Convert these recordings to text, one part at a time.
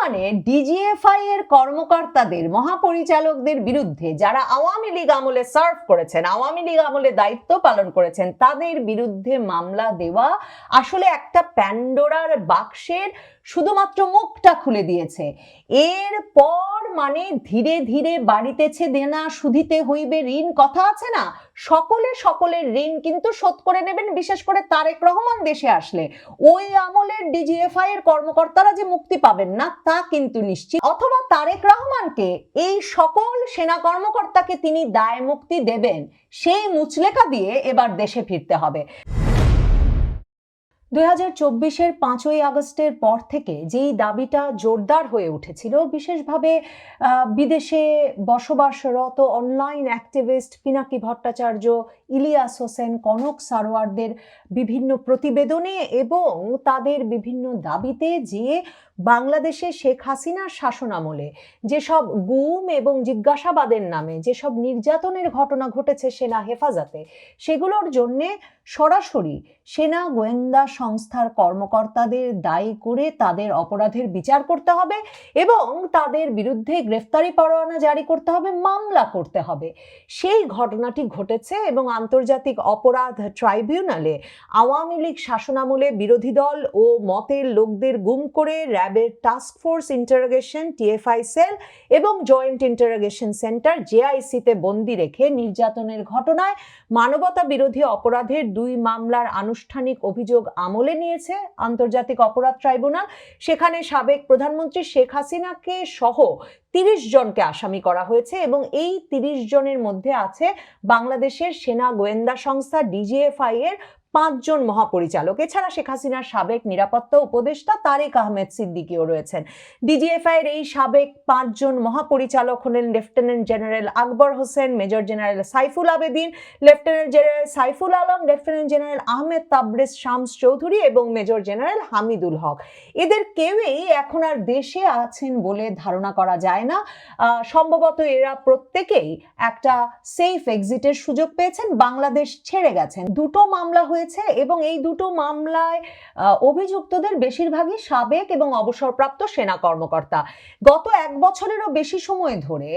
মানে ডিজিএফআই এর কর্মকর্তাদের, মহাপরিচালকদের বিরুদ্ধে যারা আওয়ামী লীগ আমলে সার্ভ করেছেন, আওয়ামী লীগ আমলে দায়িত্ব পালন করেছেন, তাদের বিরুদ্ধে মামলা দেওয়া আসলে একটা প্যান্ডোরার বাক্সের শুধুমাত্র মুখটা খুলে দিয়েছে। এর পর মানে ধীরে ধীরে বাড়িতেছে দেনা সুধিতে হইবে ঋণ, কথা আছে না? সকলে সকলের ঋণ কিন্তু শোধ করে নেবেন, বিশেষ করে তারেক রহমান দেশে আসলে। ওই আমলের ডিজিএফআই এর কর্মকর্তারা যে মুক্তি পাবেন না, তা কিন্তু নিশ্চিত। অথবা তারেক রহমানকে এই সকল সেনা কর্মকর্তাকে তিনি দায় মুক্তি দেবেন, সেই মুচলেকা দিয়ে এবার দেশে ফিরতে হবে। দুই হাজার চব্বিশের পাঁচই আগস্টের পর থেকে যেই দাবিটা জোরদার হয়ে উঠেছিল, বিশেষভাবে বিদেশে বসবাসরত অনলাইন অ্যাক্টিভিস্ট পিনাকি ভট্টাচার্য, ইলিয়াস হোসেন, কনক সারোয়ারদের বিভিন্ন প্রতিবেদনে এবং তাদের বিভিন্ন দাবিতে যে বাংলাদেশে শেখ হাসিনার শাসনামলে যেসব গুম এবং জিজ্ঞাসাবাদের নামে যেসব নির্যাতনের ঘটনা ঘটেছে সেনা হেফাজতে, সেগুলোর জন্যে সরাসরি সেনা গোয়েন্দা সংস্থার কর্মকর্তাদের দায়ী করে তাদের অপরাধের বিচার করতে হবে এবং তাদের বিরুদ্ধে গ্রেফতারি পরোয়ানা জারি করতে হবে, মামলা করতে হবে। সেই ঘটনাটি ঘটেছে এবং আন্তর্জাতিক অপরাধ ট্রাইব্যুনালে আওয়ামী লীগ শাসনামলে বিরোধী দল ও মতের লোকদের গুম করে র্যাবের task force interrogation, TFI cell এবং জয়েন্ট ইন্টারোগেশন সেন্টার জেআইসিতে বন্দি রেখে নির্যাতনের ঘটনায় মানবতা বিরোধী অপরাধের দুই মামলার আনুষ্ঠানিক অভিযোগ আমলে নিয়েছে আন্তর্জাতিক অপরাধ ট্রাইব্যুনাল। সেখানে সাবেক প্রধানমন্ত্রী শেখ হাসিনাকে সহ তিরিশ জনকে আসামি করা হয়েছে এবং এই তিরিশ জনের মধ্যে আছে বাংলাদেশের সেনা গোয়েন্দা সংস্থা, ডিজিএফআই এর পাঁচজন মহাপরিচালক। এছাড়া শেখ হাসিনার সাবেক নিরাপত্তা উপদেষ্টা তারেক আহমেদ সিদ্দিকিও রয়েছেন। ডিজিএফআই এর এই সাবেক পাঁচজন মহাপরিচালক হলেন lieutenant general Akbar Hossain, major general Saiful Abedin, lieutenant general Saiful Alam, lieutenant general Ahmed Tabrez Shams Chowdhury এবং মেজর জেনারেল হামিদুল হক। এদের কেউই এখন আর দেশে আছেন বলে ধারণা করা যায় না। সম্ভবত এরা প্রত্যেকেই একটা সেফ এক্সিটের সুযোগ পেয়েছেন, বাংলাদেশ ছেড়ে গেছেন। দুটো মামলা হয়েছে এবং এই দুটো মামলায় অভিযুক্তদের বেশিরভাগই সাবেক এবং অবসরপ্রাপ্ত সেনা কর্মকর্তা। গত এক বছরেরও বেশি সময় ধরে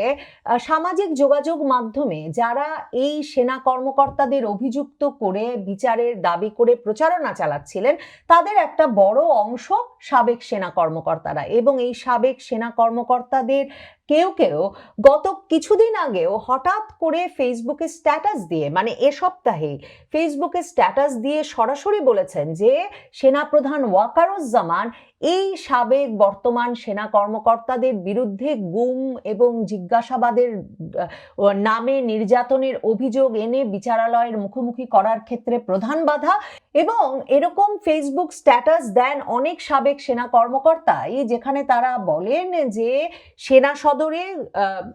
সামাজিক যোগাযোগ মাধ্যমে যারা এই সেনা কর্মকর্তাদের অভিযুক্ত করে বিচারের দাবি করে প্রচারণা চালাচ্ছিলেন, তাদের একটা বড় অংশ সাবেক সেনা কর্মকর্তারা এবং এই সাবেক সেনা কর্মকর্তাদের কেউ কেউ গত কিছুদিন আগেও হঠাৎ করে ফেসবুকে স্ট্যাটাস দিয়ে মানে এ সপ্তাহে ফেসবুকে স্ট্যাটাস দিয়ে সরাসরি বলেছেন যে সেনাপ্রধান ওয়াকারুজ্জামান এই সাবেক বর্তমান সেনা কর্মকর্তাদের বিরুদ্ধে গুম এবং জিজ্ঞাসাবাদের নামে নির্যাতনের অভিযোগ এনে বিচারালয়ের মুখোমুখি করার ক্ষেত্রে প্রধান বাধা এবং এরকম ফেসবুক স্ট্যাটাস দেন অনেক সাবেক সেনা কর্মকর্তাই যেখানে তারা বলেন যে সেনা সদরে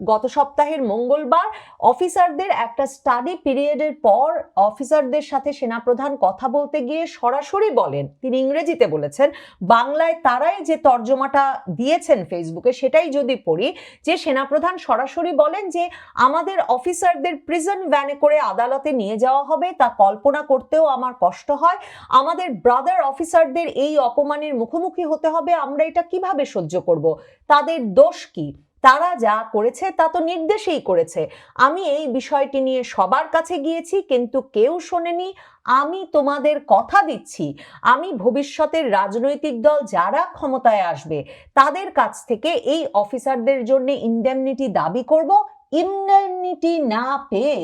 গত সপ্তাহের মঙ্গলবার অফিসারদের একটা স্টাডি পিরিয়ডের পর অফিসারদের সাথে সেনাপ্রধান কথা বলতে গিয়ে সরাসরি বলেন। তিনি ইংরেজিতে বলেছেন, বাংলায় তারাই যে তর্জমাটা দিয়েছেন ফেসবুকে সেটাই যদি পড়ি, যে সেনাপ্রধান সরাসরি বলেন যে আমাদের অফিসারদের প্রিজন ভ্যানে করে আদালতে নিয়ে যাওয়া হবে, তা কল্পনা করতেও আমার কষ্ট হয়। আমাদের ব্রাদার অফিসারদের এই অপমানের মুখোমুখি হতে হবে, আমরা এটা কীভাবে সহ্য করব? তাদের দোষ কি? তারা যা করেছে, তা তো নির্দেশেই করেছে। আমি এই বিষয়টি নিয়ে সবার কাছে গিয়েছি, কিন্তু কেউ শোনেনি। আমি তোমাদের কথা দিচ্ছি। আমি ভবিষ্যতের রাজনৈতিক দল যারা ক্ষমতায় আসবে, তাদের কাছ থেকে এই অফিসারদের জন্য ইন্ডেমনিটি দাবি করব। ইন্ডেমনিটি না পেয়ে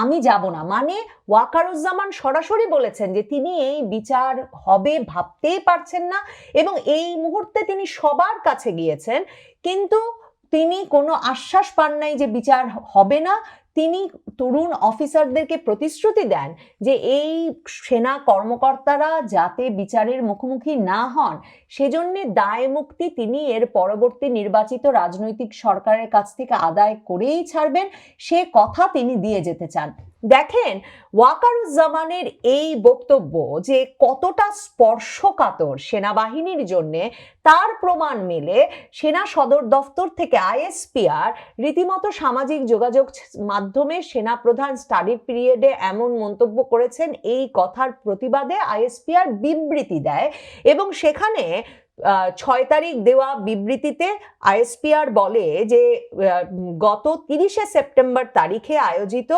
আমি যাব না। মানে ওয়াকারুজ্জামান সরাসরি বলেছেন যে তিনি এই বিচার হবে ভাবতেই পারছেন না এবং এই মুহূর্তে তিনি সবার কাছে গিয়েছেন। কিন্তু তিনি কোনো আশ্বাস পান নাই যে বিচার হবে না। তিনি তরুণ অফিসারদেরকে প্রতিশ্রুতি দেন যে এই সেনা কর্মকর্তারা যাতে বিচারের মুখোমুখি না হন, সেজন্যে দায় মুক্তি তিনি এর পরবর্তী নির্বাচিত রাজনৈতিক সরকারের কাছ থেকে আদায় করেই ছাড়বেন। সে কথা তিনি দিয়ে যেতে চান। দেখেন, ওয়াকারুজ্জামানের এই বক্তব্য যে কতটা স্পর্শকাতর সেনাবাহিনীর জন্যে, তার প্রমাণ মেলে সেনা সদর দফতর থেকে আইএসপিআর রীতিমতো সামাজিক যোগাযোগ মাধ্যমে সেনা প্রধান স্টাডি পিরিয়ডে এমন মন্তব্য করেছেন, এই কথার প্রতিবাদে আইএসপিআর বিবৃতি দেয় এবং সেখানে ছয় তারিখ দেওয়া বিবৃতিতে আইএসপিআর বলে যে গত তিরিশে সেপ্টেম্বর তারিখে আয়োজিত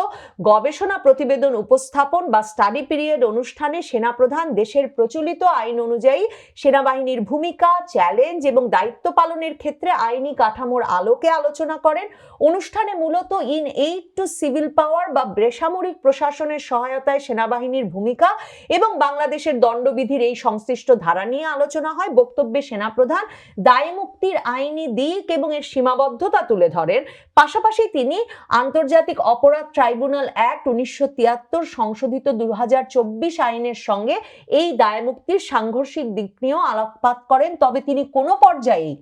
গবেষণা প্রতিবেদন উপস্থাপন বা স্টাডি পিরিয়ড অনুষ্ঠানে সেনাপ্রধান দেশের প্রচলিত আইন অনুযায়ী সেনাবাহিনীর ভূমিকা, চ্যালেঞ্জ এবং দায়িত্ব পালনের ক্ষেত্রে আইনি কাঠামোর আলোকে আলোচনা করেন। অনুষ্ঠানে মূলত in aid to civil power বা বেসামরিক প্রশাসনের সহায়তায় সেনাবাহিনীর ভূমিকা এবং বাংলাদেশের দণ্ডবিধির এই সংশ্লিষ্ট ধারা নিয়ে আলোচনা হয়। বক্তব্যে সেনাপ্রধান, দায় মুক্তির আইনি দিক এবং এর সীমাবদ্ধতা তুলে ধরেন। পাশাপাশি তিনি আন্তর্জাতিক অপরাধ ট্রাইব্যুনাল অ্যাক্ট উনিশশো তিয়াত্তর সংশোধিত দু হাজার চব্বিশ আইনের সঙ্গে এই দায় মুক্তির সাংঘর্ষিক দিক নিয়েও আলোকপাত করেন। তবে তিনি কোনো পর্যায়েই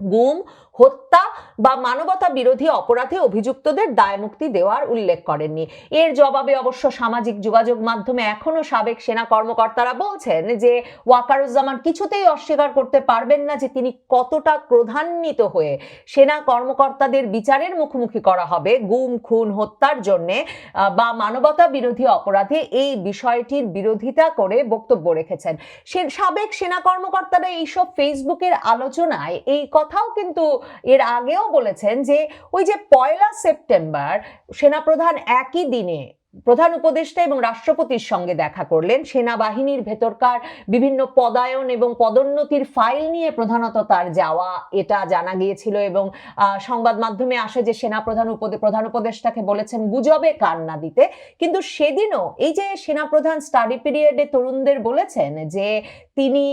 গুম, হত্যা বা মানবতা বিরোধী অপরাধে অভিযুক্তদের দায়মুক্তি দেওয়ার উল্লেখ করেননি। এর জবাবে অবশ্য সামাজিক যোগাযোগ মাধ্যমে এখনও সাবেক সেনা কর্মকর্তারা বলছেন যে ওয়াকারুজ্জামান কিছুতেই অস্বীকার করতে পারবেন না যে তিনি কতটা ক্রধান্বিত হয়ে। সেনা কর্মকর্তাদের বিচারের মুখোমুখি করা হবে গুম, খুন, হত্যার জন্য বা মানবতা বিরোধী অপরাধে এই বিষয়টির বিরোধিতা করে বক্তব্য রেখেছেন। সাবেক সেনা কর্মকর্তারা এইসব ফেসবুকের আলোচনায় এই কথাও কিন্তু এর আগেও বলেছেন যে ওই যে পয়লা সেপ্টেম্বর সেনাপ্রধান একই দিনে প্রধান উপদেষ্টা এবং রাষ্ট্রপতির সঙ্গে দেখা করলেন। সেনাবাহিনীর ভেতরকার বিভিন্ন পদায়ন এবং পদোন্নতির ফাইল নিয়ে প্রধানত তার যাওয়া এটা জানা গিয়েছিল এবং সংবাদ মাধ্যমে আসে যে সেনাপ্রধান উপদে, প্রধান উপদেষ্টাকে বলেছেন গুজবে কান না দিতে। কিন্তু সেদিনও এই যে সেনাপ্রধান স্টাডি পিরিয়ডে তরুণদের বলেছেন যে তিনি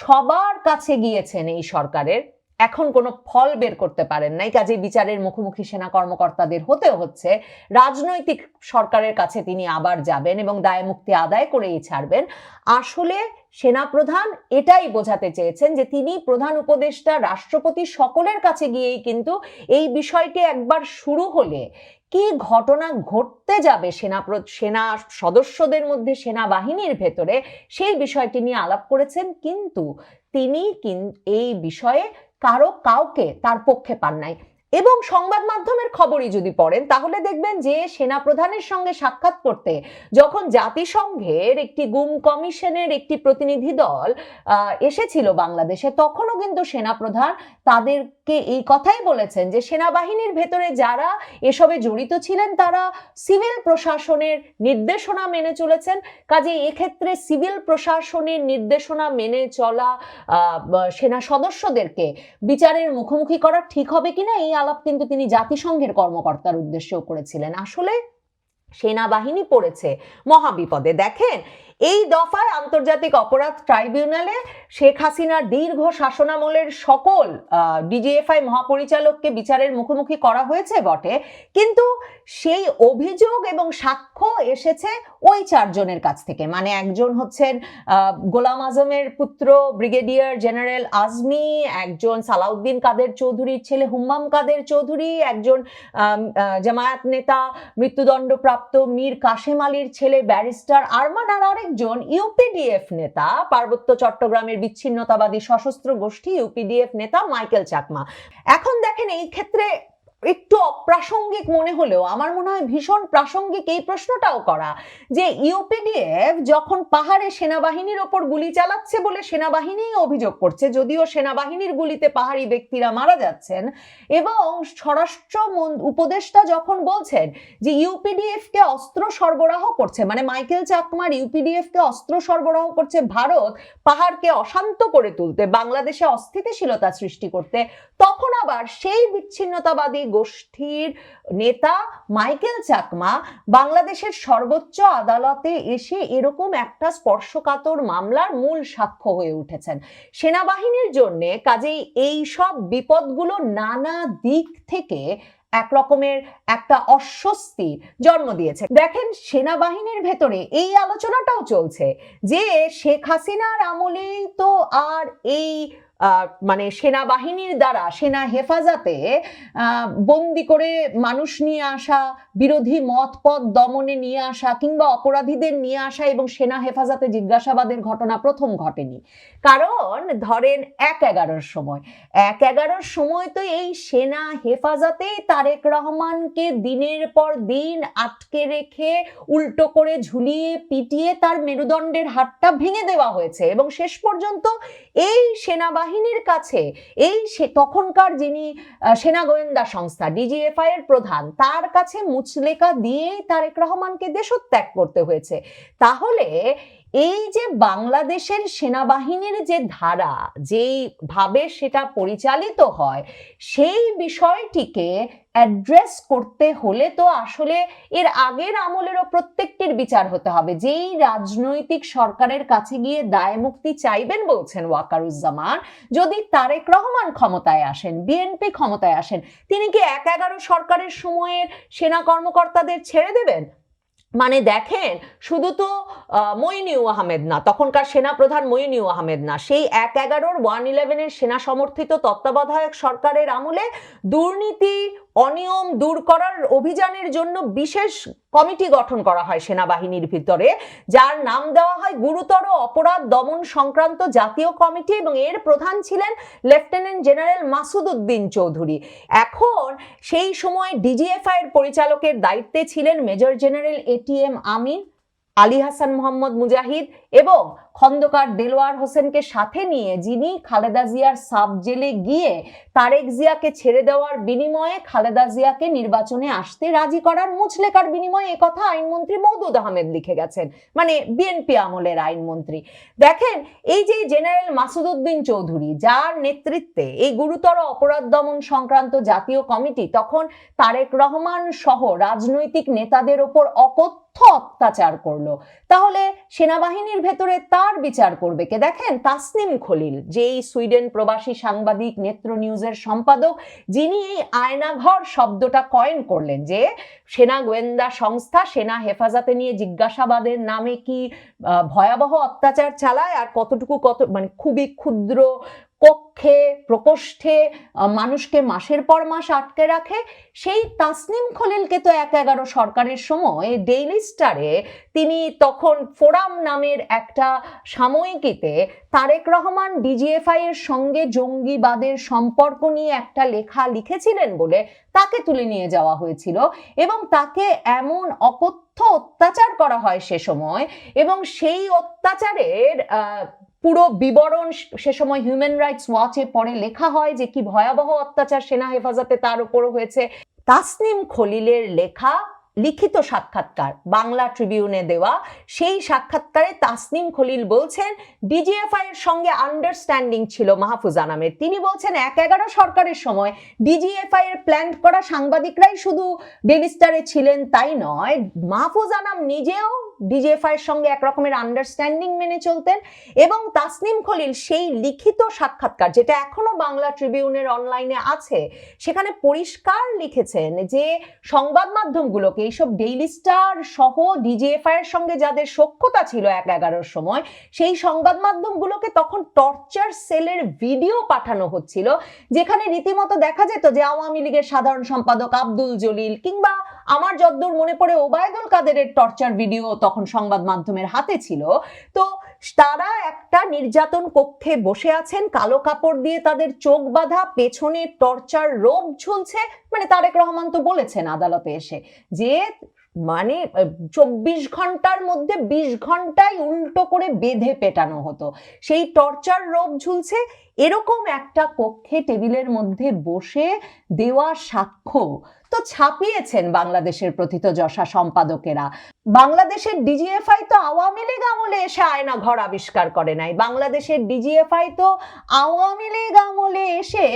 সবার কাছে গিয়েছেন এই সরকারের। এখন কোনো ফল বের করতে পারেন নাই। কাজে বিচারের মুখোমুখি সেনা কর্মকর্তাদের হতে হচ্ছে। রাজনৈতিক সরকারের কাছে তিনি আবার যাবেন এবং দায় মুক্তি আদায় করেই ছাড়বেন। আসলে সেনাপ্রধান এটাই বোঝাতে চেয়েছেন যে তিনি প্রধান উপদেষ্টা, রাষ্ট্রপতি সকলের কাছে গিয়েই কিন্তু এই বিষয়টি একবার শুরু হলে কি ঘটনা ঘটতে যাবে সেনা সেনা সদস্যদের মধ্যে সেনাবাহিনীর ভেতরে সেই বিষয়টি নিয়ে আলাপ করেছেন। কিন্তু তিনি এই বিষয়ে কারও কাউকে তার পক্ষে পান নাই। এবং সংবাদ মাধ্যমের খবরই যদি পড়েন, তাহলে দেখবেন যে সেনা প্রধানের সঙ্গে সাক্ষাৎ করতে যখন জাতিসংঘের একটি গুম কমিশনের একটি প্রতিনিধি দল এসেছিল বাংলাদেশে, তখনও কিন্তু সেনা প্রধান তাদেরকে এই কথাই বলেছেন যে সেনাবাহিনীর ভেতরে যারা এসবে জড়িত ছিলেন, তারা সিভিল প্রশাসনের নির্দেশনা মেনে চলেছেন। কাজে এক্ষেত্রে সিভিল প্রশাসনের নির্দেশনা মেনে চলা সেনা সদস্যদেরকে বিচারের মুখোমুখি করা ঠিক হবে কিনা, এই আলাপ কিন্তু তিনি জাতিসংঘের কর্মকর্তার উদ্দেশ্যেও করেছিলেন। আসলে সেনাবাহিনী পড়েছে মহাবিপদে। দেখেন, এই দফায় আন্তর্জাতিক অপরাধ ট্রাইব্যুনালে শেখ হাসিনার দীর্ঘ শাসনামলের সকল ডিজিএফআই মহাপরিচালককে বিচারের মুখোমুখি করা হয়েছে বটে। কিন্তু সেই অভিযোগ এবং সাক্ষ্য এসেছে ওই চারজনের কাছ থেকে। মানে একজন হচ্ছেন গোলাম আজমের পুত্র, ব্রিগেডিয়ার জেনারেল আজমি, একজন সালাউদ্দিন কাদের চৌধুরীর ছেলে হুম্মাম কাদের চৌধুরী, একজন জামায়াত নেতা, মৃত্যুদণ্ডপ্রাপ্ত মীর কাশেম আলীর ছেলে ব্যারিস্টার আরমান আর আরেকজন ইউপিডিএফ নেতা, পার্বত্য চট্টগ্রামের বিচ্ছিন্নতাবাদী সশস্ত্র গোষ্ঠী ইউপিডিএফ নেতা মাইকেল চাকমা। এখন দেখেন এই ক্ষেত্রে একটু অপ্রাসঙ্গিক মনে হলেও আমার মনে হয় ভীষণ প্রাসঙ্গিক এই প্রশ্নটাও করা যে ইউপিডিএফ যখন পাহাড়ে সেনাবাহিনীর ওপর গুলি চালাচ্ছে বলে সেনাবাহিনী অভিযোগ করছে, যদিও সেনাবাহিনীর গুলিতে পাহাড়ি ব্যক্তিরা মারা যাচ্ছেন, এবং স্বরাষ্ট্র উপদেষ্টা যখন বলছেন যে ইউপিডিএফ কে অস্ত্র সরবরাহ করছে মানে মাইকেল চাকমার ইউপিডিএফ কে অস্ত্র সরবরাহ করছে ভারত, পাহাড়কে অশান্ত করে তুলতে, বাংলাদেশে অস্থিতিশীলতা সৃষ্টি করতে তখন আবার সেই বিচ্ছিন্নতাবাদী গোষ্ঠীর নেতা মাইকেল চাকমা বাংলাদেশের সর্বোচ্চ আদালতে এসে এরকম একটা স্পর্শকাতর মামলার মূল সাক্ষ্য হয়ে উঠেছেন। সেনাবাহিনীর জন্য কাজেই এই সব বিপদগুলো নানা দিক থেকে এক রকমের একটা অস্বস্তি জন্ম দিয়েছে। দেখেন, সেনাবাহিনীর ভেতরে এই আলোচনাটাও চলছে যে শেখ হাসিনার আমলেই তো আর এই মানে সেনাবাহিনীর দ্বারা, সেনা হেফাজতে বন্দি করে মানুষ নিয়ে আসা, বিরোধী মত পথ দমনে নিয়ে আসা কিংবা অপরাধীদের নিয়ে আসা এবং সেনা হেফাজতে জিজ্ঞাসাবাদের ঘটনা প্রথম ঘটেনি। কারণ ধরেন এক এগারোর সময়, এক এগারোর সময় তো এই সেনা হেফাজতেই তারেক রহমানকে দিনের পর দিন আটকে রেখে, উল্টো করে ঝুলিয়ে পিটিয়ে তার মেরুদণ্ডের হাতটা ভেঙে দেওয়া হয়েছে এবং শেষ পর্যন্ত এই সেনাবাহিনীর কাছে, এই তখনকার যিনি সেনা গোয়েন্দা সংস্থা ডিজিএফআই এর প্রধান, তার কাছে মুচলেকা দিয়ে তারেক রহমানকে দেশত্যাগ করতে হয়েছে। তাহলে এই যে বাংলাদেশের সেনাবাহিনীর যে ধারা, যেই ভাবে সেটা পরিচালিত হয়, সেই বিষয়টিকে অ্যাড্রেস করতে হলে তো আসলে এর আগের আমলেরও প্রত্যেকটির বিচার হতে হবে। যেই রাজনৈতিক সরকারের কাছে গিয়ে দায় মুক্তি চাইবেন বলছেন ওয়াকারুজ্জামান, যদি তারেক রহমান ক্ষমতায় আসেন বিএনপি ক্ষমতায় আসেন, তিনি কি এক এগারো সরকারের সময়ের সেনা কর্মকর্তাদের ছেড়ে দেবেন? মানে দেখেন, শুধু তো মইনিউ আহমেদ না, তখনকার সেনাপ্রধান মইনিউ আহমেদ না, সেই এক এগারোর ওয়ান ইলেভেনের সেনা সমর্থিত তত্ত্বাবধায়ক সরকারের আমলে দুর্নীতি অনিয়ম দূর করার অভিযানের জন্য বিশেষ কমিটি গঠন করা হয় সেনাবাহিনীর ভিতরে, যার নাম দেওয়া হয় গুরুতর অপরাধ দমন সংক্রান্ত জাতীয় কমিটি এবং এর প্রধান ছিলেন লেফটেন্যান্ট জেনারেল মাসুদ উদ্দিন চৌধুরী। এখন সেই সময় ডিজিএফআই এর পরিচালকের দায়িত্বে ছিলেন major general ATM Amin, Ali Hasan Mohammad Mujahid এবং খন্দকার দেলোয়ার হোসেনকে সাথে নিয়ে যিনি খালেদা জিয়ার সাব জেলে গিয়ে তারেক জিয়াকে ছেড়ে দেওয়ার বিনিময়ে খালেদা জিয়াকে নির্বাচনে আসতে রাজি করার মুচলেকার বিনিময়ে একথা আইনমন্ত্রী মৌদুদ আহমেদ লিখে গেছেন মানে বিএনপি আমলের আইনমন্ত্রী। দেখেন, এই যে জেনারেল মাসুদউদ্দিন চৌধুরী, যার নেতৃত্বে এই গুরুতর অপরাধ দমন সংক্রান্ত জাতীয় কমিটি, তখন তারেক রহমান সহ রাজনৈতিক নেতাদের ওপর অকথ্য অত্যাচার করল। তাহলে সেনাবাহিনীর ভেতরে তার বিচার করবে? কে দেখেন? তাসনিম খলিল, যেই সুইডেন প্রবাসী সাংবাদিক, নেত্র নিউজের সম্পাদক, যিনি এই আয়নাঘর শব্দটা কয়েন করলেন যে, সেনা গোয়েন্দা সংস্থা, সেনা হেফাজতে নিয়ে জিজ্ঞাসাবাদের নামে কি ভয়াবহ অত্যাচার চালায় আর কতটুকু কত মানে খুবই ক্ষুদ্র কক্ষে প্রকোষ্ঠে মানুষকে মাসের পর মাস আটকে রাখে। সেই তাসনিম খলিলকে তো এক এগারো সরকারের সময় ডেইলি স্টারে তিনি তখন ফোরাম নামের একটা সাময়িকীতে তারেক রহমান ডিজিএফআই এর সঙ্গে জঙ্গিবাদের সম্পর্ক নিয়ে একটা লেখা লিখেছিলেন বলে তাকে তুলে নিয়ে যাওয়া হয়েছিল এবং তাকে এমন অকথ্য অত্যাচার করা হয় সে সময় এবং সেই অত্যাচারের পুরো বিবরণ সে সময় হিউম্যান রাইটস ওয়াচে পরে লেখা হয় যে কি ভয়াবহ অত্যাচার সেনা হেফাজতে তার উপর হয়েছে। তাসনিম খলিলের লেখা লিখিত সাক্ষাৎকার, বাংলা ট্রিবিউনে দেওয়া। সেই সাক্ষাৎকারে তাসনিম খলিল বলছেন, ডিজিএফআই এর সঙ্গে আন্ডারস্ট্যান্ডিং ছিল মাহফুজ আনামের তিনি বলছেন, এক এগারো সরকারের সময় ডিজিএফআই এর প্ল্যান করা সাংবাদিকরাই শুধু ডেলিস্টারে ছিলেন তাই নয়, মাহফুজ আনাম নিজেও ডিজিএফআই এর সঙ্গে এক রকমের আন্ডারস্ট্যান্ডিং মেনে চলতেন এবং তাসনিম খলিল সেই লিখিত সাক্ষাৎকার, যেটা এখনও বাংলা ট্রিবিউনের অনলাইনে আছে, সেখানে পরিষ্কার লিখেছেন যে সংবাদ মাধ্যমগুলোকে এইসব ডেইলি স্টার সহ ডিজিএফআই এর সঙ্গে যাদের সখ্যতা ছিল এক এগারোর সময়, সেই সংবাদ মাধ্যমগুলোকে তখন টর্চার সেলের ভিডিও পাঠানো হচ্ছিল, যেখানে রীতিমতো দেখা যেত যে আওয়ামী লীগের সাধারণ সম্পাদক আব্দুল জলিল কিংবা আমার যদ্দূর মনে পড়ে ওবায়দুল কাদেরের টর্চার ভিডিও তখন সংবাদ মাধ্যমের হাতে ছিল। তো তারা একটা নির্যাতন কক্ষে বসে আছেন, কালো কাপড় দিয়ে তাদের চোখ বাঁধা, পেছনে টর্চার রোগ ঝুলছে। মানে তারেক রহমান তো বলেছেন আদালতে এসে যে মানে চব্বিশ ঘণ্টার মধ্যে বিশ ঘন্টায় উল্টো করে বেঁধে পেটানো হতো। সেই টর্চার রোগ ঝুলছে। এরকম একটা কক্ষে টেবিলের মধ্যে বসে দেওয়া সাক্ষ্য তো ছাপিয়েছেন বাংলাদেশের প্রথিতযশা সম্পাদকেরা। বাংলাদেশের ডিজিএফআই তো আওয়ামী লীগ আমলে এসে আয়না ঘর আবিষ্কার করে নাই। বাংলাদেশের ডিজিএফআই তো আওয়ামী লীগ আমলে এসে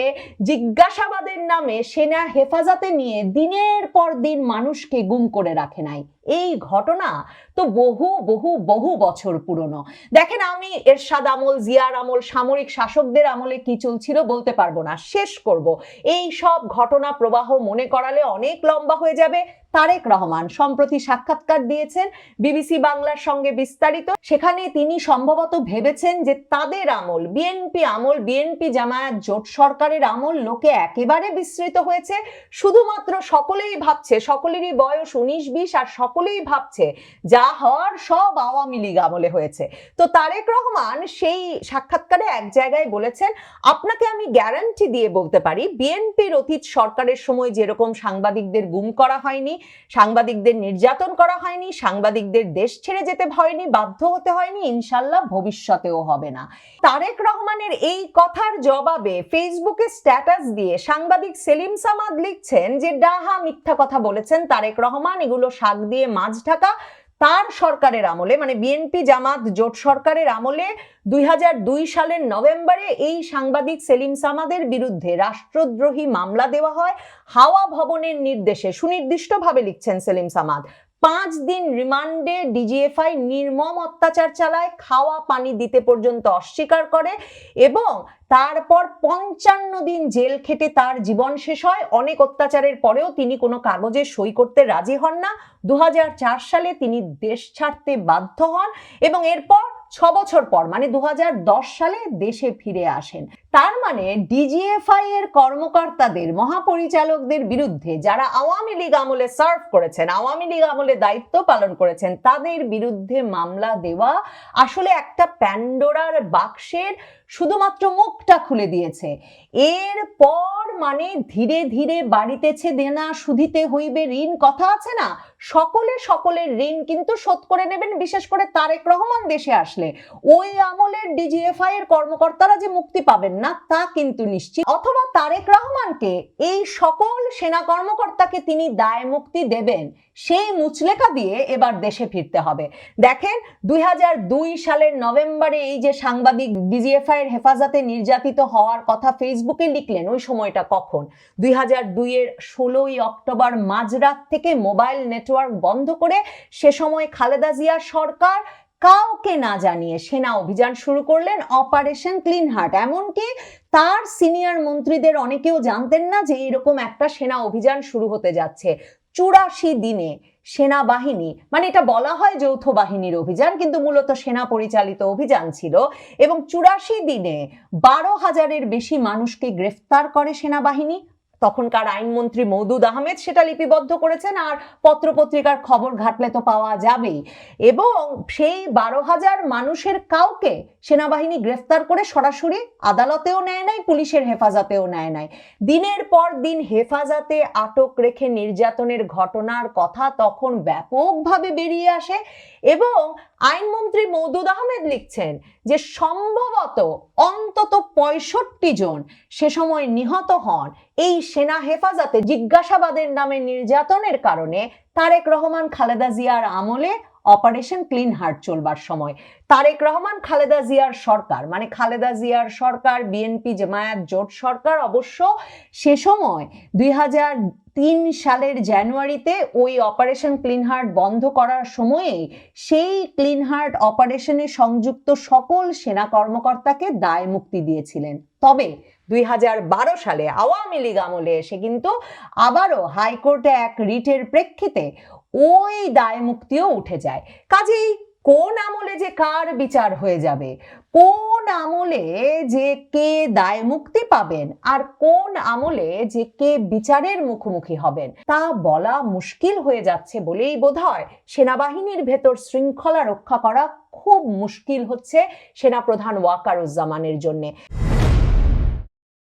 জিজ্ঞাসাবাদের নামে সেনা হেফাজতে নিয়ে দিনের পর দিন মানুষকে গুম করে রাখে নাই। এই ঘটনা তো বহু বহু বহু বছর পুরনো। দেখেন আমি এরশাদ আমল, জিয়ার আমল, সামরিক শাসকদের আমলে কি চলছিল বলতে পারব না। শেষ করব। এই সব ঘটনা প্রবাহ মনে করালে অনেক লম্বা হয়ে যাবে। তারেক রহমান সম্প্রতি সাক্ষাৎকার দিয়েছেন বিবিসি বাংলার সঙ্গে বিস্তারিত। সেখানে তিনি সম্ভবত ভেবেছেন যে তাদের আমল বিএনপি আমল বিএনপি জামায়াত জোট সরকারের আমল লোকে একেবারে বিস্তৃত হয়েছে। শুধুমাত্র সকলেই ভাবছে, সকলেরই বয়স উনিশ, বিশ, আর সকলেই ভাবছে যা হওয়ার সব আওয়ামী লীগ আমলে হয়েছে। তো তারেক রহমান সেই সাক্ষাৎকারে এক জায়গায় বলেছেন, আপনাকে আমি গ্যারান্টি দিয়ে বলতে পারি বিএনপির অতীত সরকারের সময় যেরকম সাংবাদিকদের গুম করা হয়নি সাংবাদিকদের নির্যাতন করা হয়নি, সাংবাদিকদের দেশ ছেড়ে যেতে হয়নি, বাধ্য হতে হয়নি, ইনশাল্লাহ ভবিষ্যতেও হবে না। তারেক রহমানের এই কথার জবাবে ফেসবুকে স্ট্যাটাস দিয়ে সাংবাদিক সেলিম সামাদ লিখছেন যে, ডাহা মিথ্যা কথা বলেছেন তারেক রহমান, এগুলো শাক দিয়ে মাছ ঢাকা তার সরকারের আমলে মানে বিএনপি জামাত, জোট সরকারের আমলে দুই হাজার দুই সালের নভেম্বরে এই সাংবাদিক সেলিম সামাদের বিরুদ্ধে রাষ্ট্রদ্রোহী মামলা দেওয়া হয় হাওয়া ভবনের নির্দেশে। সুনির্দিষ্টভাবে লিখছেন সেলিম সামাদ। পাঁচ দিন রিমান্ডে ডিজিএফআই নির্মম অত্যাচার চালায়, খাওয়া পানি দিতে পর্যন্ত অস্বীকার করে এবং তারপর পঞ্চান্ন দিন জেল খেটে তার জীবন শেষ হয়। অনেক অত্যাচারের পরেও তিনি কোনো কাগজে সই করতে রাজি হন না। দু হাজার চার সালে তিনি দেশ ছাড়তে বাধ্য হন এবং এরপর ছ বছর পর মানে দু হাজার দশ সালে দেশে ফিরে আসেন। তার মানে ডিজিএফআই এর কর্মকর্তাদের, মহাপরিচালকদের বিরুদ্ধে যারা আওয়ামী লীগ আমলে সার্ভ করেছেন, আওয়ামী লীগ আমলে দায়িত্ব পালন করেছেন, তাদের বিরুদ্ধে মামলা দেওয়া আসলে একটা প্যান্ডোরার বাক্সের শুধুমাত্র মুখটা খুলে দিয়েছে। এর পর মানে ধীরে ধীরে বাড়িতেছে দেনা সুধিতে হইবে ঋণ, কথা আছে না? সকলে সকলের ঋণ কিন্তু শোধ করে নেবেন, বিশেষ করে তারেক রহমান দেশে আসলে। ওই আমলের ডিজিএফআই এর কর্মকর্তারা যে মুক্তি পাবেন না, তা কিন্তু নিশ্চিত। অথবা তারেক রহমানকে এই সকল সেনা কর্মকর্তাকে তিনি দায় মুক্তি দেবেন, সেই মুচলেখা দিয়ে এবার দেশে ফিরতে হবে। দেখেন, দুই হাজার দুই সালের নভেম্বরে এই যে সাংবাদিক ডিজিএফআই এর হেফাজতে নির্যাতিত হওয়ার কথা ফেসবুকে লিখলেন, ওই সময়টা কখন? দুই দুইয়ের ষোলোই অক্টোবর মাঝরাত থেকে মোবাইল নেটওয়ার্ক বন্ধ করে সে সময় খালেদা জিয়া সরকার কাউকে না জানিয়ে সেনা অভিযান শুরু করলেন অপারেশন ক্লিন হার্ট। এমনকি তার সিনিয়র মন্ত্রীদের অনেকেও জানতেন না যে এরকম একটা সেনা অভিযান শুরু হতে যাচ্ছে। চুরাশি দিনে সেনাবাহিনী মানে এটা বলা হয় যৌথ বাহিনীর অভিযান, কিন্তু মূলত সেনা পরিচালিত অভিযান ছিল এবং চুরাশি দিনে বারো হাজারের বেশি মানুষকে গ্রেফতার করে সেনাবাহিনী। তখনকার আইনমন্ত্রী মৌদুদ আহমেদ সেটা লিপিবদ্ধ করেছেন আর পত্রপত্রিকার খবর ঘাটলে তো পাওয়া যাবেই। এবং সেই বারো হাজার মানুষের কাউকে সেনাবাহিনী গ্রেফতার করে সরাসরি আদালতেও নেয় নাই, পুলিশের হেফাজতেও নেয় নাই। দিনের পর দিন হেফাজতে আটক রেখে নির্যাতনের ঘটনার কথা তখন ব্যাপকভাবে বেরিয়ে আসে এবং আইনমন্ত্রী মৌদুদ আহমেদ লিখছেন যে সম্ভবত অন্তত পঁয়ষট্টি জন সে সময় নিহত হন এই সেনা হেফাজতে জিজ্ঞাসাবাদের নামে নির্যাতনের কারণে তারেক রহমান খালেদা জিয়ার আমলে অপারেশন ক্লিন হার্ট চলবার সময়। তারেক রহমান, খালেদা জিয়ার সরকার মানে খালেদা জিয়ার সরকার, বিএনপি, জামায়াত, জোট সরকার অবশ্য সে সময় দুই হাজার তিন সালের জানুয়ারিতে ওই অপারেশন ক্লিন হার্ট বন্ধ করার সময়েই সেই ক্লিন হার্ট অপারেশনে সংযুক্ত সকল সেনা কর্মকর্তাকে দায় মুক্তি দিয়েছিলেন। তবে দুই হাজার বারো সালে আওয়ামী লীগ আমলে এসে কিন্তু আবারও হাইকোর্টে এক রিটের প্রেক্ষিতে ওই দায় মুক্তিও উঠে যায়। কাজেই কোন আমলে যে কার বিচার হয়ে যাবে? কোন আমলে যে কে দায় মুক্তি পাবেন আর কোন আমলে যে কে বিচারের মুখোমুখি হবেন তা বলা মুশকিল হয়ে যাচ্ছে বলেই বোধহয় সেনাবাহিনীর ভেতর শৃঙ্খলা রক্ষা করা খুব মুশকিল হচ্ছে সেনাপ্রধান ওয়াকারুজ্জামানের জন্যে।